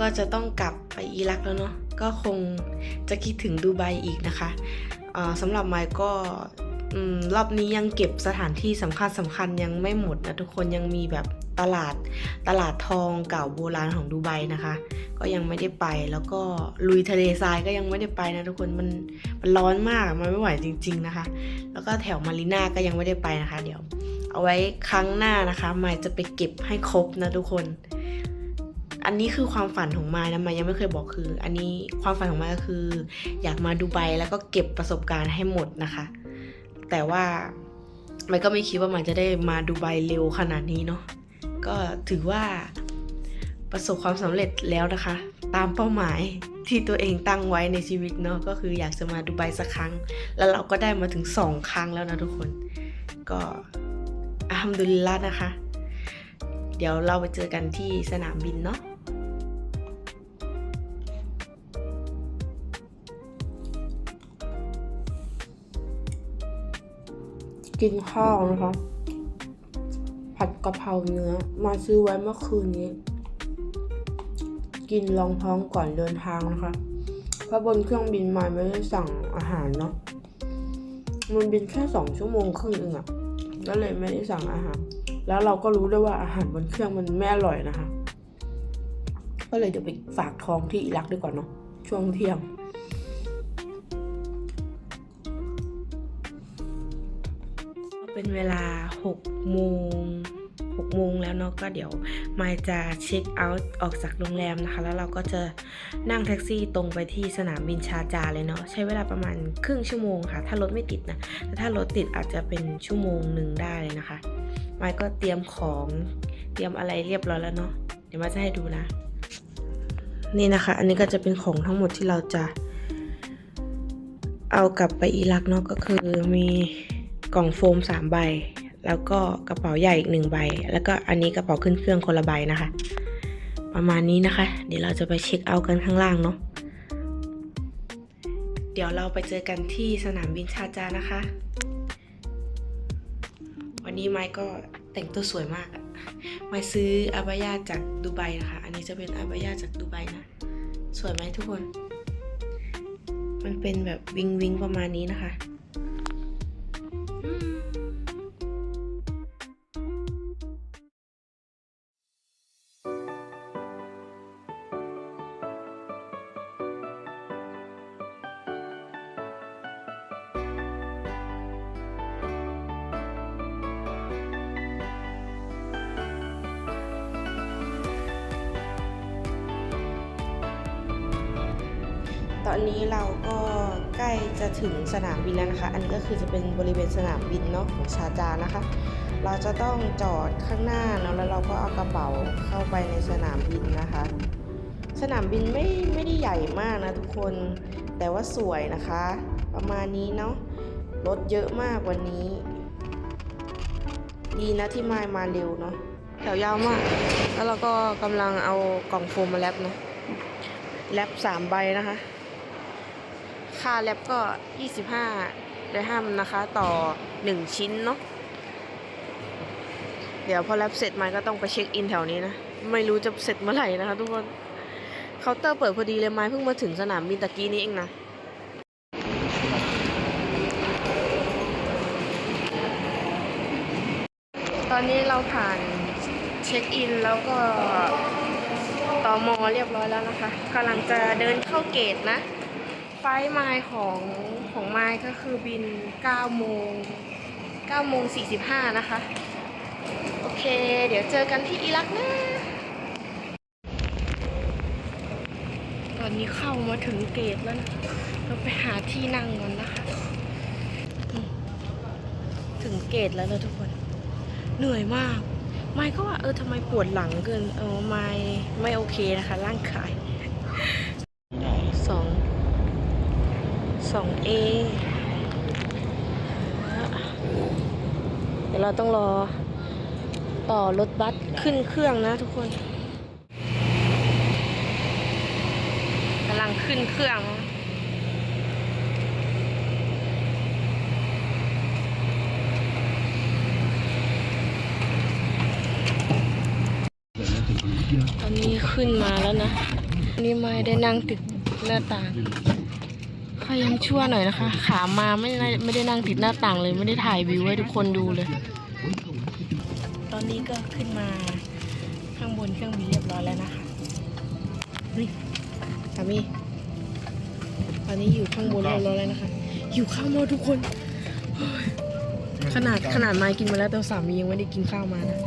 ก็จะต้องกลับไปอิรักแล้วเนาะก็คงจะคิดถึงดูไบอีกนะคะสำหรับไมค์ก็รอบนี้ยังเก็บสถานที่สำคัญสำคัญยังไม่หมดนะทุกคนยังมีแบบตลาดตลาดทองเก่าโบราณของดูไบนะคะ ก็ยังไม่ได้ไปแล้วก็ลุยทะเลทรายก็ยังไม่ได้ไปนะทุกคนมันมันร้อนมากมันไม่ไหวจริง ๆนะคะ แล้วก็แถวมารีนาก็ยังไม่ได้ไปนะคะ เดี๋ยว เอาไว้ครั้งหน้านะคะไมายจะไปเก็บให้ครบนะทุกคน อันนี้คือความฝันของมายนะมายยังไม่เคยบอกคือ อันนี้ความฝันของมายก็คือ อยากมาดูไบแล้วก็เก็บประสบการณ์ให้หมดนะคะ แต่ว่ามายก็ไม่คิดว่ามายจะได้มาดูไบเร็วขนาดนี้เนาะก็ถือว่าประสบความสำเร็จแล้วนะคะ ตามเป้าหมายที่ตัวเองตั้งไว้ในชีวิตเนาะก็คืออยากจะมาดูไบสักครั้ง แล้วเราก็ได้มาถึงสองครั้งแล้วนะทุกคน ก็อัลฮัมดุลิลละนะคะ เดี๋ยวเราไปเจอกันที่สนามบินเนาะ กินข้าวนะคะ ผัดกะเพราเนื้อ มาซื้อไว้เมื่อคืนนี้ กินรองท้องก่อนเดินทางนะคะเพราะบนเครื่องบินมาไม่ได้สั่งอาหารเนาะมันบินแค่สองชั่วโมงครึ่งเองอะก็เลยไม่ได้สั่งอาหาร แล้วเราก็รู้ด้วยว่าอาหารบนเครื่องมันไม่อร่อยนะคะ ก็เลยเดี๋ยวไปฝากท้องที่อิรักดีกว่าเนาะช่วงเที่ยง เป็นเวลา6โมง6โมงแล้วเนาะก็เดี๋ยวมายจะเช็คเอาท์ออกจากโรงแรมนะคะ แล้วเราก็จะนั่งแท็กซี่ตรงไปที่สนามบินชาจาเลยเนาะใช้เวลาประมาณครึ่งชั่วโมงค่ะ ถ้ารถไม่ติดนะแต่ถ้ารถติดอาจจะเป็นชั่วโมงหนึ่งได้เลยนะคะมายก็เตรียมของเตรียมอะไรเรียบร้อยแล้วเนาะเดี๋ยวมาจะให้ดูนะ นี่นะคะ อันนี้ก็จะเป็นของทั้งหมดที่เราจะเอากลับไปอิรักเนาะก็คือมี กล่องโฟมสามใบ แล้วก็กระเป๋าใหญ่อีกหนึ่งใบ แล้วก็อันนี้กระเป๋าขึ้นเครื่องคนละใบนะคะ ประมาณนี้นะคะ เดี๋ยวเราจะไปเช็คเอาท์กันข้างล่างเนาะเดี๋ยวเราไปเจอกันที่สนามบินชาจานะคะ วันนี้ไมค์ก็แต่งตัวสวยมากไมค์ซื้ออาบายาจากดูไบนะคะ อันนี้จะเป็นอาบายาจากดูไบนะ สวยไหมทุกคน มันเป็นแบบวิงวิงประมาณนี้นะคะ อนนี้เราก็ใกล้จะถึงสนามบินแล้วนะคะ อันนี้ก็คือจะเป็นบริเวณสนามบินเนาะของชาจานะคะ เราจะต้องจอดข้างหน้าเนาะแล้วเราก็เอากระเป๋าเข้าไปในสนามบินนะคะ สนามบินไม่ไม่ได้ใหญ่มากนะทุกคน แต่ว่าสวยนะคะ ประมาณนี้เนาะ รถเยอะมากวันนี้ ดีนะที่มามาเร็วเนาะ แถวยาวมาก แล้วเราก็กำลังเอากล่องโฟมมาแลบเนาะแลบสามใบนะคะ ค่าแลบก็ 25ได้ห้ามนะคะ ต่อ 1 ชิ้นเนาะเดี๋ยวพอแลบเสร็จมันก็ต้องไปเช็คอินแถวนี้นะ ไม่รู้จะเสร็จเมื่อไหร่นะคะทุกคนเคาน์เตอร์เปิดพอดีเลยไม้เพิ่งมาถึงสนามบินตะกี้นี้เองนะตอนนี้เราผ่านเช็คอินแล้วก็ตอมอเรียบร้อยแล้วนะคะกำลังจะเดินเข้าเกตนะ ไฟไมล์ของของไมล์ก็คือบิน9โมง9โมง45 นะคะ โอเค เดี๋ยวเจอกันที่อิรักนะ ตอนนี้เข้ามาถึงเกตแล้วนะเราไปหาที่นั่งกันนะคะ ถึงเกตแล้วนะทุกคน เหนื่อยมาก ไม่ก็ว่าเออทำไมปวดหลังเกิน เออไม่ไม่โอเคนะคะ ร่างกาย 2A เดี๋ยวเราต้องรอต่อรถบัสขึ้นเครื่องนะทุกคนกำลังขึ้นเครื่องตอนนี้ขึ้นมาแล้วนะ นี่ไม่ได้นั่งติดหน้าต่าง เขายังชั่วหน่อยนะคะ ขามาไม่ได้ไม่ได้นั่งติดหน้าต่างเลยไม่ได้ถ่ายวิวให้ทุกคนดูเลย ตอนนี้ก็ขึ้นมาข้างบนเครื่องบินเรียบร้อยแล้วนะคะนี่สามีตอนนี้อยู่ข้างบนเรียบร้อยแล้วนะคะอยู่ข้าวมดทุกคน ขนาดขนาดไม้กินมาแล้วแต่สามียังไม่ได้กินข้าวมานะ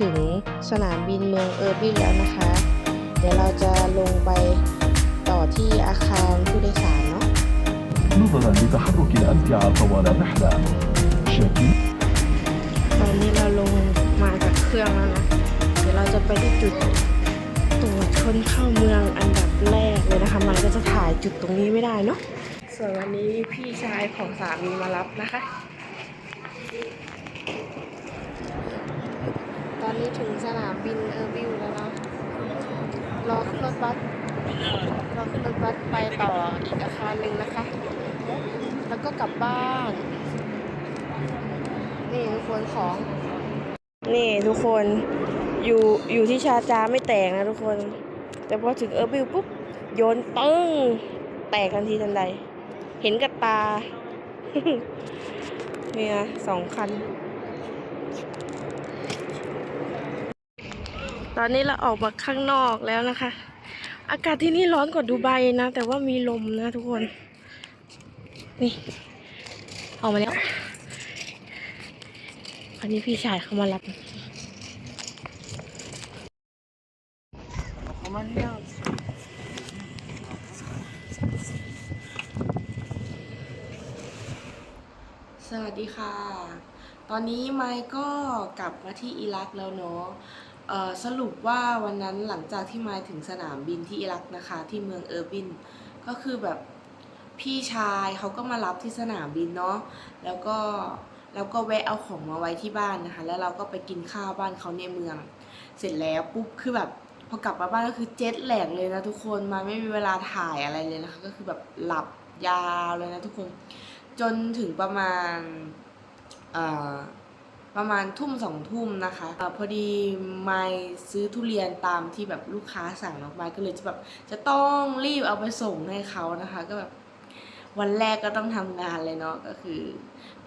ถึงสนามบินเมืองเออร์บินแล้วนะคะ เดี๋ยวเราจะลงไปต่อที่อาคารผู้โดยสารเนาะ نظرا لتحرك الأمتعة طوال الرحلة شاكين ตอนนี้เราลงมาจากเครื่องแล้วนะ เดี๋ยวเราจะไปที่จุดตรวจคนเข้าเมืองอันดับแรกเลยนะคะ มันก็จะถ่ายจุดตรงนี้ไม่ได้เนาะ ส่วนวันนี้พี่ชายของสามีมารับนะคะ อนนี้ถึงสนามบินเออร์บิลแล้วเนาะรอขึ้นรถบัสรอขึ้นรถบัสไปต่ออีกอาคารหนึ่งนะคะ แล้วก็กลับบ้าน นี่ทุกคนของ นี่ทุกคนอยู่อยู่ที่ชาจาไม่แตกนะทุกคน แต่พอถึงเออร์บิลปุ๊บโยนปึ้งแตกทันทีทันใด เห็นกับตานี่นะสองคัน ตอนนี้เราออกมาข้างนอกแล้วนะคะ อากาศที่นี่ร้อนกว่าดูไบนะ แต่ว่ามีลมนะทุกคน นี่ ออกมาแล้ว อันนี้พี่ชายเขามารับเขามาเที่ยวสวัสดีค่ะ ตอนนี้ไมค์ก็กลับมาที่อิรักแล้วเนาะ สรุปว่าวันนั้นหลังจากที่มค์ถึงสนามบินที่อิรักนะคะที่เมืองเออร์บิน ก็คือแบบพี่ชายเขาก็มารับที่สนามบินเนาะแล้วก็แล้วก็แวะเอาของมาไว้ที่บ้านนะคะ แล้วเราก็ไปกินข้าวบ้านเขาในเมือง เสร็จแล้วปุ๊บคือแบบพอกลับมาบ้านก็คือเจ็ตแหลกเลยนะทุกคนมาไม่มีเวลาถ่ายอะไรเลยนะคะ ก็คือแบบหลับยาวเลยนะทุกคน จนถึงประมาณอ่อ ประมาณทุ่มสองทุ่มนะคะอพอดีไม่ซื้อทุเรียนตามที่แบบลูกค้าสั่งเนาะไม่ก็เลยจะแบบจะต้องรีบเอาไปส่งให้เขานะคะ ก็แบบวันแรกก็ต้องทำงานเลยเนาะก็คือ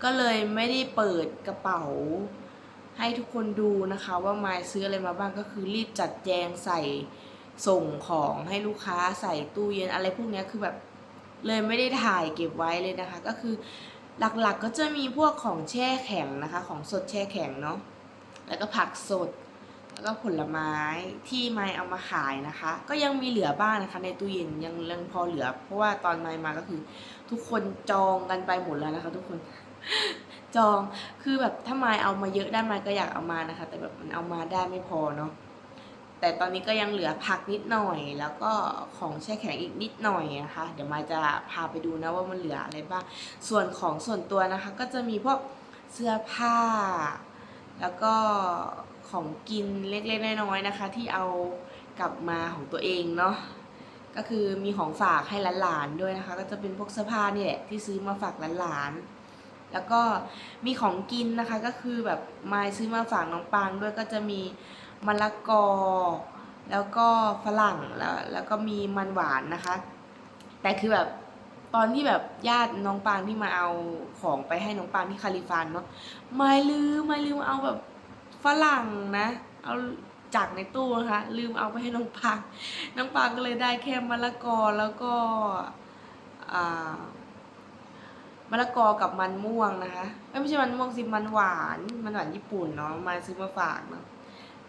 ก็เลยไม่ได้เปิดกระเป๋าให้ทุกคนดูนะคะว่าไม้ซื้ออะไรมาบ้างก็คือรีบจัดแจงใส่ส่งของให้ลูกค้าใส่ตู้เย็นอะไรพวกนี้คือแบบเลยไม่ได้ถ่ายเก็บไว้เลยนะคะ ก็คือ หลักๆก็จะมีพวกของแช่แข็งนะคะ ของสดแช่แข็งเนาะแล้วก็ผักสด แล้วก็ผลไม้ที่ไม้เอามาขายนะคะ ก็ยังมีเหลือบ้างนะคะ ในตู้เย็นยังยังพอเหลือ เพราะว่าตอนไม้มาก็คือ ทุกคนจองกันไปหมดแล้วนะคะ ทุกคนจองคือแบบถ้าไม้เอามาเยอะได้ไม้ก็อยากเอามานะคะ แต่แบบมันเอามาได้ไม่พอเนาะ แต่ตอนนี้ก็ยังเหลือผักนิดหน่อย แล้วก็ของแช่แข็งอีกนิดหน่อยนะคะ เดี๋ยวม้จะพาไปดูนะว่ามันเหลืออะไรบ้าง ส่วนของส่วนตัวนะคะ ก็จะมีพวกเสื้อผ้า แล้วก็ของกินเล็กๆน้อยๆนะคะ ที่เอากลับมาของตัวเองเนาะก็คือมีของฝากให้หลานๆด้วยนะคะ ก็จะเป็นพวกเสื้อผ้านี่แหละที่ซื้อมาฝากหลานๆแล้วก็มีของกินนะคะก็คือแบบมายซื้อมาฝากน้องปางด้วยก็จะมี มะละกอ แล้วก็ฝรั่งแล้วแล้วก็มีมันหวานนะคะ แต่คือแบบตอนที่แบบญาติน้องปางที่มาเอาของไปให้น้องปางที่คาลิฟานเนาะไม่ลืมไม่ลืมเอาแบบฝรั่งนะ เอาจากในตู้นะคะลืมเอาไปให้น้องปางน้องปางก็เลยได้แค่มะละกอแล้วก็อ่ามะละกอกับมันม่วงนะคะไม่ใช่มันม่วงสิมันหวาน มันหวานญี่ปุ่นเนาะมาซื้อมาฝากเนาะ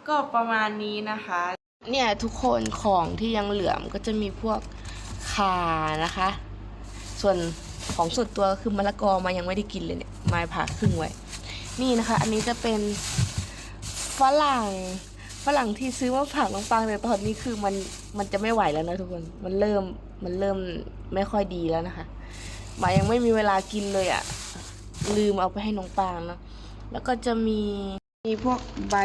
ก็ประมาณนี้นะคะ เนี่ยทุกคนของที่ยังเหลือมก็จะมีพวกขานะคะ ส่วนของส่วนตัวคือมะละกอมายังไม่ได้กินเลยเนี่ยมาผ่าครึ่งไว้ นี่นะคะ อันนี้จะเป็นฝรั่งฝรั่งที่ซื้อมาฝากน้องปังแต่ตอนนี้คือมันมันจะไม่ไหวแล้วนะทุกคน มันเริ่มมันเริ่มไม่ค่อยดีแล้วนะคะหมายังไม่มีเวลากินเลยอะ่ะ ลืมเอาไปให้น้องปางเนาะแล้วก็จะมีมีพวกใบ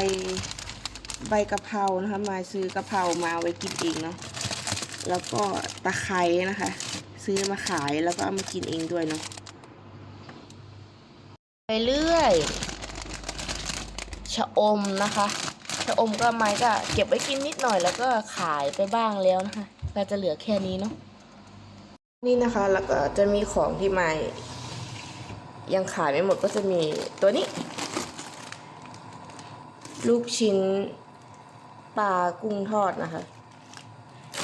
ใบกะเพรานะคะมาซื้อกะเพรามาไว้กินเองเนาะแล้วก็ตะไคร้นะคะ ซื้อมาขายแล้วก็เอามากินเองด้วยเนาะไปเรื่อยชะอมนะคะชะอมก็ไม้ก็เก็บไว้กินนิดหน่อยแล้วก็ขายไปบ้างแล้วนะคะ ก็จะเหลือแค่นี้เนาะนี่นะคะแล้วก็จะมีของที่ไม้ยังขายไม่หมดก็จะมีตัวนี้ ลูกชิ้น ปลากุ้งทอดนะคะ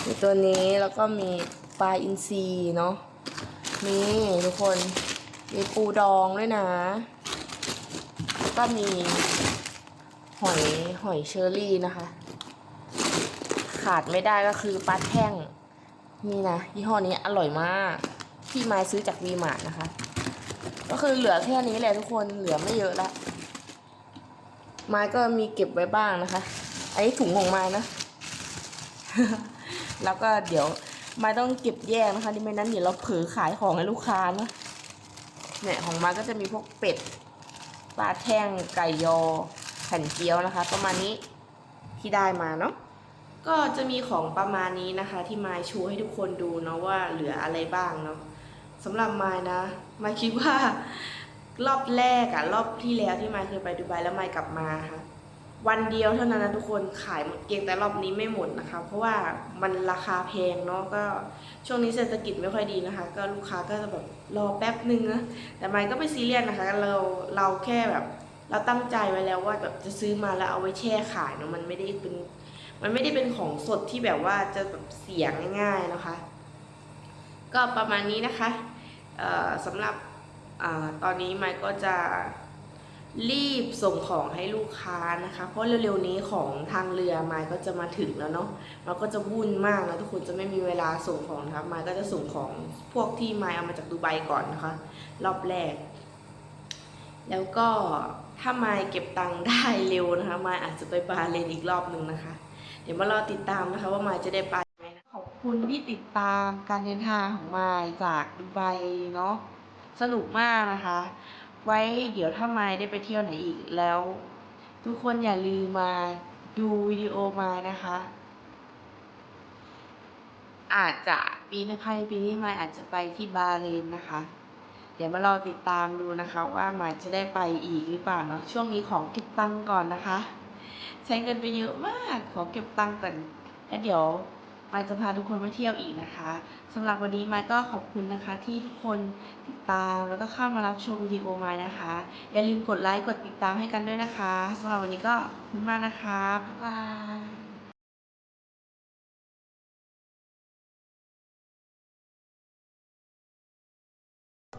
มีตัวนี้แล้วก็มีปลาอินทรีเนาะนี่ทุกคนมีปูดองด้วยนะแล้วก็มีหอยหอยเชอรี่นะคะ ขาดไม่ได้ก็คือปลาแท่งนี่นะยี่ห้อนี้อร่อยมากที่มาซื้อจากวีมาร์นะคะ ก็คือเหลือแค่นี้แหละทุกคนเหลือไม่เยอะละไม้ก็มีเก็บไว้บ้างนะคะ ไอ้ถุงของไม้นะ แล้วก็เดี๋ยวไม้ต้องเก็บแยกนะคะที่ไม่นั้นเดี๋ยวเราเผลอขายของให้ลูกค้านะเนี่ยของไม้ก็จะมีพวกเป็ดปลาแท่งไก่ยอแผ่นเกี๊ยวนะคะ ประมาณนี้ที่ได้มาเนาะก็จะมีของประมาณนี้นะคะ ที่ไม้โชว์ให้ทุกคนดูเนาะว่าเหลืออะไรบ้างเนาะสำหรับไม้นะไม้คิดว่ารอบแรกอะรอบที่แล้วที่ไม้เคยไปดูไบแล้วไม้กลับมาค่ะ วันเดียวเท่านั้นนะทุกคนขายหมดเกลี้ยงแต่รอบนี้ไม่หมดนะคะ เพราะว่ามันราคาแพงเนาะก็ช่วงนี้เศรษฐกิจไม่ค่อยดีนะคะ ก็ลูกค้าก็จะแบบรอแป๊บนึงนะแต่ไมค์ก็ไม่ซีเรียสนะคะ เราเราแค่แบบ เราตั้งใจไว้แล้วว่าแบบจะซื้อมาแล้วเอาไว้แช่ขายเนาะมันไม่ได้เป็นมันไม่ได้เป็นของสดที่แบบว่าจะแบบเสียงง่ายๆนะคะ ก็ประมาณนี้นะคะสำหรับอตอนนี้ไมค์ก็จะ รีบส่งของให้ลูกค้านะคะ เพราะเร็วๆนี้ของทางเรือมายก็จะมาถึงแล้วเนาะมันก็จะวุ่นมากนะทุกคนจะไม่มีเวลาส่งของนะคะมายก็จะส่งของพวกที่มายเอามาจากดูไบก่อนนะคะ รอบแรก แล้วก็ถ้ามายเก็บตังค์ได้เร็วนะคะมายอาจจะไปบาห์เลนอีกรอบหนึ่งนะคะ เดี๋ยวมารอติดตามนะคะ ว่ามายจะได้ไปไหมนะขอบคุณที่ติดตามการเดินทางของมายจากดูไบเนาะสนุกมากนะคะ ไว้เดี๋ยวถ้าไม่ได้ไปเที่ยวไหนอีกแล้ว ทุกคนอย่าลืมมาดูวิดีโอมานะคะ อาจจะปีนภายในปีนี้ไม่อาจจะไปที่บาห์เรนนะคะ เดี๋ยวมารอติดตามดูนะคะ ว่าหมายจะได้ไปอีกหรือเปล่าเนาะช่วงนี้ของเก็บตังก่อนนะคะ ใช้เงินไปเยอะมากขอเก็บตังก่อนแล้วเดี๋ยว มายจะพาทุกคนไปเที่ยวอีกนะคะสำหรับวันนี้มายก็ขอบคุณนะคะ ที่ทุกคนติดตามแล้วก็เข้ามารับชมวิดีโอมายนะคะ อย่าลืมกดไลค์กดติดตามให้กันด้วยนะคะสำหรับวันนี้ก็ขอบคุณมากนะคะบ๊ายบาย